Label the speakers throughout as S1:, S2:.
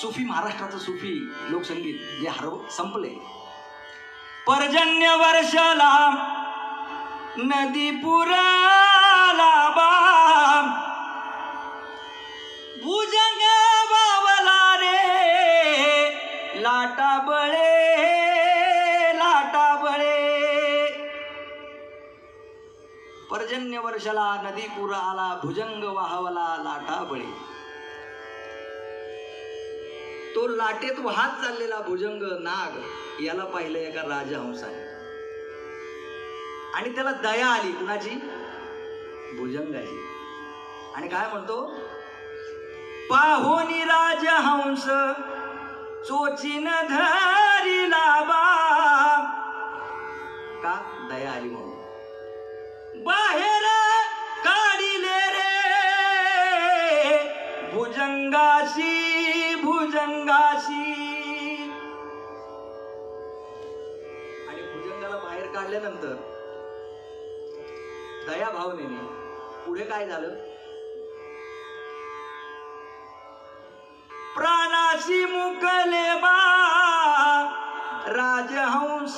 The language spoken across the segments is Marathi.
S1: सुफी महाराष्ट्राचं सुफी लोकसंगीत जे हरव संपले. पर्जन्य वर्षाला नदी पुराला बाम. भुजंग बावला रे लाटा बळे लाटा बळे. पर्जन्य वर्षाला नदी पुराला भुजंग वाहवला लाटा बळे. तो लाटेत वाहत चाललेला भुजंग नाग याला पाहिलं एका राजहंसाने. आणि त्याला दया आली. कुणाची? भुजंगाची. आणि काय म्हणतो? पाहुनी राजहंस चोचीन धरिला बा. का? दया आली म्हणून. बाहेर काढिले रे भुजंगाशी भुजंगाशी. आणि भुजंगाला बाहेर काढल्यानंतर दया भावनेने पुढे काय झालं? प्राणाशी मुकले बा. राजहंस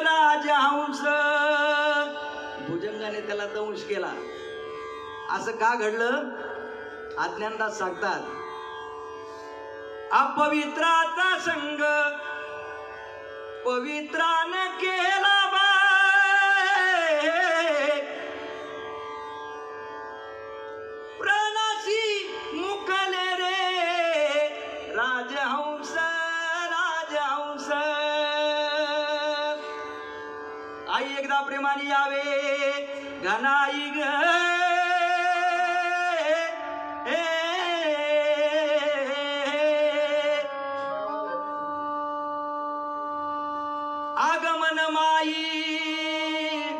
S1: राजहंस. भुजंगाने त्याला दंश केला. असं का घडलं? अज्ञानदास सांगतात अपवित्राचा संग. पवित्रान केला बाय. मुकले रे. राजहंस राजहंस. आई एकदा प्रेमाने यावे. घनाई ग. gaib